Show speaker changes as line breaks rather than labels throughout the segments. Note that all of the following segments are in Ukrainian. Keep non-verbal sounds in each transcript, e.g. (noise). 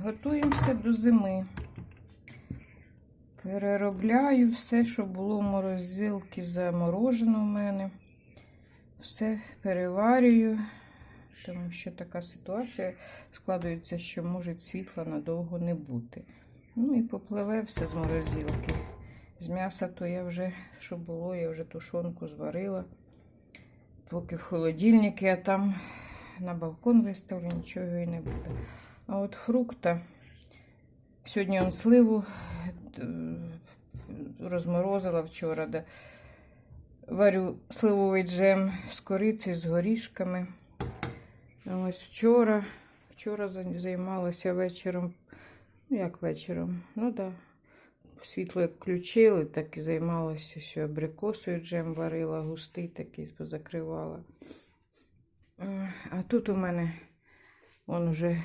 Готуємося до зими. Переробляю все, що було в морозилці заморожено в мене. Все переварюю, тому що така ситуація складується, що може світла надовго не бути. Ну і попливе все з морозилки. З м'яса то я вже, що було, я вже тушонку зварила. Поки в холодильнику, а там на балкон виставлю, нічого і не буде. А от фрукта. Сьогодні он сливу е, розморозила вчора. Да. Варю сливовий джем з корицею, з горішками. Ось вчора. Вчора займалася вечором. Ну, як вечором? Ну так. Да. Світло як включили, так і займалася, що абрикосою джем варила, густий такий позакривала. Е, А тут у мене он уже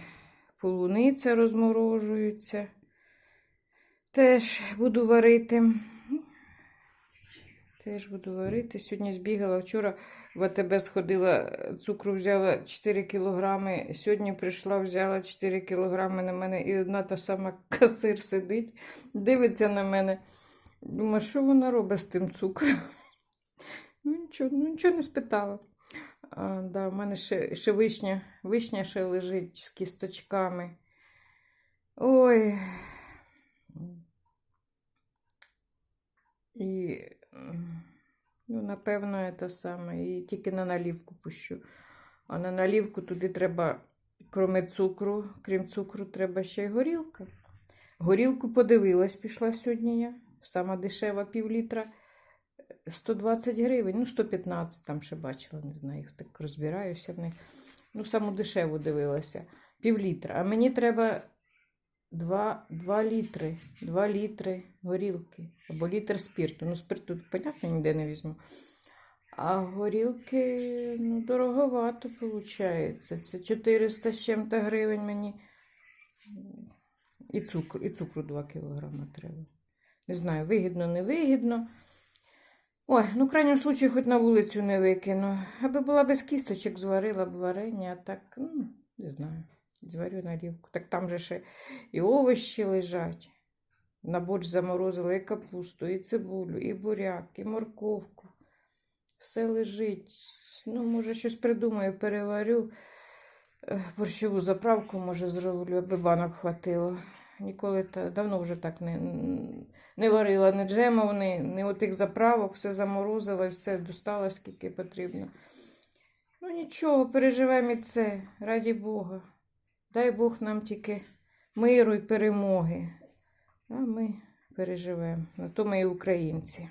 полуниця розморожується. Теж буду варити. Теж буду варити. Сьогодні збігала. Вчора в АТБ сходила, цукру взяла 4 кілограми. Сьогодні прийшла, взяла 4 кілограми на мене, і одна та сама (laughs) касир сидить, дивиться на мене. Думаю, що вона робить з тим цукром? Ну, нічого, ну, нічого не спитала. А, да, у мене ще, ще вишня, вишня ще лежить з кісточками. Ой. І, ну, напевно, це саме. І тільки на наливку пущу. А на наливку туди треба, крім цукру, крім цукру, треба ще й горілка. Горілку подивилась, пішла сьогодні я. Сама дешева пів літра. 120 гривень, ну 115 там ще бачила, не знаю, їх так розбираюся в них. Ну, саму дешеву дивилася. Пів літра. А мені треба 2, 2 літри. 2 літри горілки. Або літр спирту. Ну, спирту, понятно, ніде не візьму. А горілки, ну, дороговато виходить. Це 400 з чим-то гривень мені. І цукру, і цукру 2 кілограми треба. Не знаю, вигідно, не вигідно. Ой, ну в крайньому случаю хоч на вулицю не викину. Аби була без кісточок, зварила б варення, так, ну, не знаю, зварю налівку. Так там же ще і овощі лежать. На борщ заморозила і капусту, і цибулю, і буряк, і морковку. Все лежить. Ну, може, щось придумаю, переварю. Е, Борщову заправку, може, зроблю, аби банок хватило. Ніколи та давно вже так не, не варила ні джемов, не, не отих заправок, все заморозила все достала, скільки потрібно. Ну нічого, переживемо і це, раді Бога. Дай Бог нам тільки миру і перемоги. А ми переживемо. На то ми і українці.